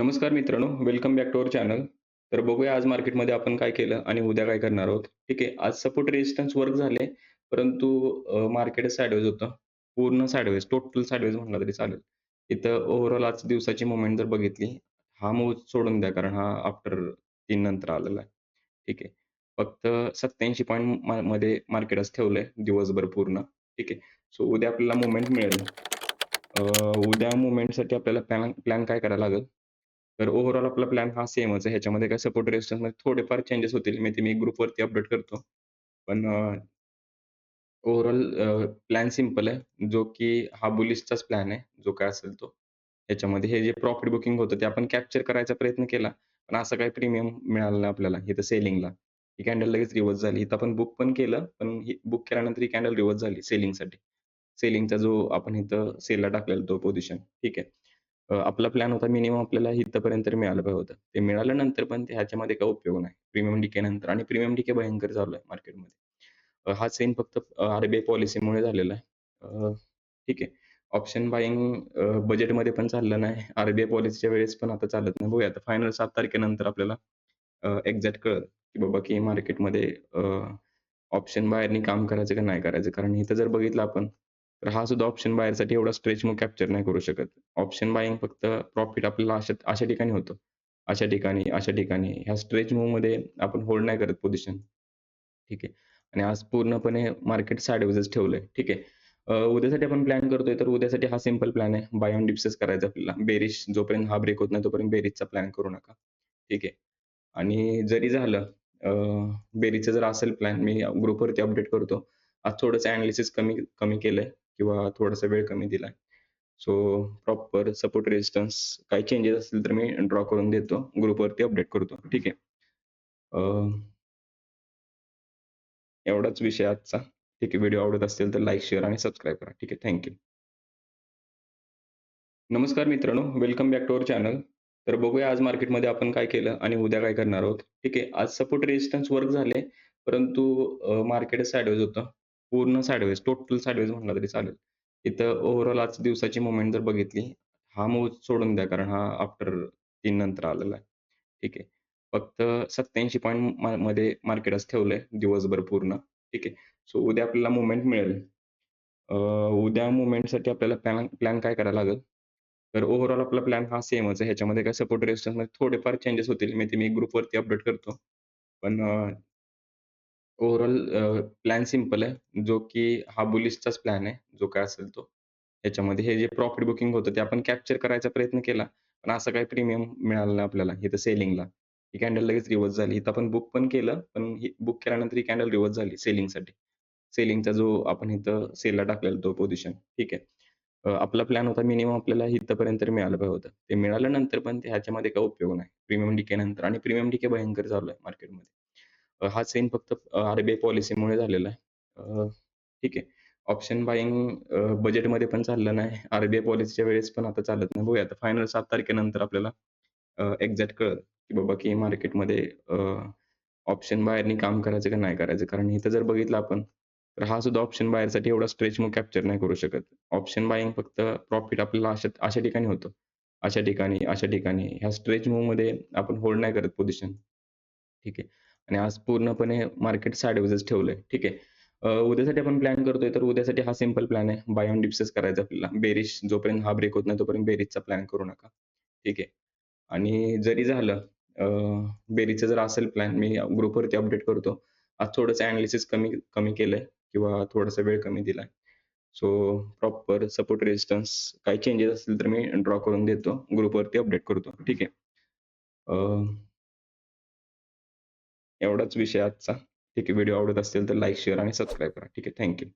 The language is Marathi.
नमस्कार मित्रांनो, welcome back to our channel. तर बघूया आज मार्केटमध्ये आपण काय केलं आणि उद्या काय करणार आहोत. ठीक आहे. आज सपोर्ट रेजिस्टन्स वर्क झाले, परंतु मार्केट साइडवेज होतं. पूर्ण साइडवेज, टोटल साइडवेज म्हटलं तरी चालेल. इथं ओव्हरऑल आज दिवसाची मुवमेंट जर बघितली, हा मूव सोडून द्या कारण हा आफ्टर तीन नंतर आलेला आहे. ठीक आहे. फक्त सत्याऐंशी पॉईंटमध्ये मार्केट आज ठेवलंय दिवसभर पूर्ण. ठीक आहे. सो उद्या आपल्याला मुवमेंट मिळेल. उद्या मुवमेंटसाठी आपल्याला प्लॅन प्लॅन काय करायला लागेल? तर ओव्हरऑल आपला प्लॅन हा सेमच आहे. ह्याच्यामध्ये काय सपोर्ट रेझिस्टन्समध्ये थोडेफार चेंजेस होतील. मी ते मी ग्रुपवरती अपडेट करतो. पण ओव्हरऑल प्लॅन सिंपल आहे, जो की हा बुलिशचाच प्लॅन आहे, जो काय असेल तो. ह्याच्यामध्ये हे जे प्रॉफिट बुकिंग होतं ते आपण कॅप्चर करायचा प्रयत्न केला, पण असं काही प्रीमियम मिळालं नाही आपल्याला इथं सेलिंगला. ही कॅन्डल लगेच रिव्हर्स झाली. इथं आपण बुक पण केलं, पण ही बुक केल्यानंतर ही कॅन्डल रिव्हर्स झाली सेलिंगसाठी. सेलिंगचा जो आपण इथं सेलला टाकलेला तो पोझिशन. ठीक आहे. आपला प्लॅन होता मिनिमम आपल्याला इथपर्यंत मिळालं पाहिजे होतं. ते मिळालं नंतर पण ते ह्याच्यामध्ये काही उपयोग नाही. प्रीमियम डिके नंतर आणि प्रीमियम डीके भयंकर चालू आहे मार्केटमध्ये. हा सेन फक्त आरबीआय पॉलिसीमुळे झालेला आहे. ठीक आहे. ऑप्शन बाईंग बजेटमध्ये पण चाललं नाही. आरबीआय पॉलिसीच्या वेळेस पण आता चालत नाही. बघूया आता फायनल सात तारखेनंतर आपल्याला एक्झॅक्ट कळत की बाबा की मार्केटमध्ये ऑप्शन बाहेरनी काम करायचं का नाही करायचं. कारण इथं जर बघितलं आपण, तर हा सुद्धा ऑप्शन बायरसाठी एवढा स्ट्रेच मग कॅप्चर नाही करू शकत. ऑप्शन बाईंग फक्त प्रॉफिट आपल्याला अशा अशा ठिकाणी होतं. अशा ठिकाणी, अशा ठिकाणी. ह्या स्ट्रेच मूव्हमध्ये आपण होल्ड नाही करत पोझिशन. ठीक आहे. आणि आज पूर्णपणे मार्केट साडेवजच ठेवलंय. ठीक आहे. उद्यासाठी आपण प्लॅन करतोय, तर उद्यासाठी हा सिंपल प्लॅन आहे. बाय ऑन डिप्सेस करायचा आपल्याला. बेरिश जोपर्यंत हा ब्रेक होत नाही, तोपर्यंत बेरिशचा प्लॅन करू नका. ठीक आहे. आणि जरी झालं बेरीचं जर असेल प्लॅन, मी ग्रुपवरती अपडेट करतो. आज थोडंसं अनालिसिस कमी कमी केलंय किंवा थोडासा वेळ कमी दिलाय. सो प्रॉपर सपोर्ट रेजिस्टन्स काही चेंजेस असतील तर मी ड्रॉ करून देतो. ग्रुपवरती अपडेट करतो. ठीक आहे. एवढाच विषय आजचा. ठीक आहे. व्हिडिओ आवडत असेल तर लाईक, शेअर आणि सबस्क्राईब करा. ठीक आहे. Thank you. नमस्कार मित्रांनो, welcome back to our channel. तर बघूया आज मार्केटमध्ये आपण काय केलं आणि उद्या काय करणार आहोत. ठीक आहे. आज सपोर्ट रेजिस्टन्स वर्क झाले, परंतु मार्केट साइडवेज होतं. पूर्ण साईडवेज टोटल साईडवेज म्हणला तरी चालेल. इथं ओव्हरऑल आज दिवसाची मुवमेंट जर बघितली, हा मूव सोडून द्या कारण हा आफ्टर तीन नंतर आलेला आहे. ठीक आहे. फक्त सत्याऐंशी पॉईंटमध्ये मार्केट आज ठेवलंय दिवसभर पूर्ण. ठीक आहे. सो उद्या आपल्याला मुवमेंट मिळेल. उद्या मुवमेंटसाठी आपल्याला प्लॅन प्लॅन काय करायला लागेल? तर ओव्हरऑल आपला प्लॅन हा सेमच आहे. ह्याच्यामध्ये काय सपोर्ट रेजिस्टन्समध्ये थोडेफार चेंजेस होतील. मी ते मी ग्रुपवरती अपडेट करतो. पण ओव्हरऑल प्लॅन सिंपल आहे, जो की हा बुलिशचाच प्लॅन आहे, जो काय असेल तो. ह्याच्यामध्ये हे जे प्रॉफिट बुकिंग होतं ते आपण कॅप्चर करायचा प्रयत्न केला, पण असं काही प्रीमियम मिळालं नाही आपल्याला इथं सेलिंगला. ही कॅन्डल लगेच रिव्हर्स झाली. इथं आपण बुक पण केलं, पण ही बुक केल्यानंतर ही कॅन्डल रिव्हर्स झाली सेलिंगसाठी. सेलिंगचा जो आपण इथं सेलला टाकलेला तो पोझिशन. ठीक आहे. आपला प्लॅन होता मिनिमम आपल्याला इथंपर्यंत मिळालं पाहिजे होतं. ते मिळालं नंतर पण ते ह्याच्यामध्ये काही उपयोग नाही. प्रीमियम डिके नंतर आणि प्रीमियम डिके भयंकर चालू आहे मार्केटमध्ये. हा सीन फक्त आरबीआय पॉलिसीमुळे झालेला आहे. ठीक आहे. ऑप्शन बाईंग बजेटमध्ये पण चाललं नाही. आरबीआय पॉलिसीच्या वेळेस पण आता चालत नाही. बघूया आता फायनल सात तारखेनंतर आपल्याला एक्झॅक्ट कळत की बाबा की मार्केटमध्ये ऑप्शन बाहेरनी काम करायचं का नाही करायचं. कारण इथं जर बघितलं आपण, तर हा सुद्धा ऑप्शन बाहेरसाठी एवढा स्ट्रेच मग कॅप्चर नाही करू शकत. ऑप्शन बाईंग फक्त प्रॉफिट आपल्याला अशा अशा ठिकाणी होतं. अशा ठिकाणी, अशा ठिकाणी. ह्या स्ट्रेच मूव्हमध्ये आपण होल्ड नाही करत पोझिशन. ठीक आहे. आणि आज पूर्णपणे मार्केट साइडवेजच ठेवलंय. ठीक आहे. उद्यासाठी आपण प्लॅन करतोय, तर उद्यासाठी हा सिंपल प्लॅन आहे. बाय ऑन डिप्सच करायचा आपल्याला. बेरिश जोपर्यंत हा ब्रेक होत नाही, तोपर्यंत बेरिशचा प्लॅन करू नका. ठीक आहे. आणि जरी झालं बेरीचं जर असेल प्लॅन, मी ग्रुपवरती अपडेट करतो. आज थोडंसं अनालिसिस कमी कमी केलंय किंवा थोडासा वेळ कमी दिलाय. सो प्रॉपर सपोर्ट रेजिस्टन्स काही चेंजेस असतील तर मी ड्रॉ करून देतो. ग्रुपवरती अपडेट करतो. ठीक आहे. एवढाच विषय आजचा. ठीक आहे. व्हिडिओ आवडत असेल तर लाईक, शेअर आणि सबस्क्राईब करा. ठीक आहे. थँक्यू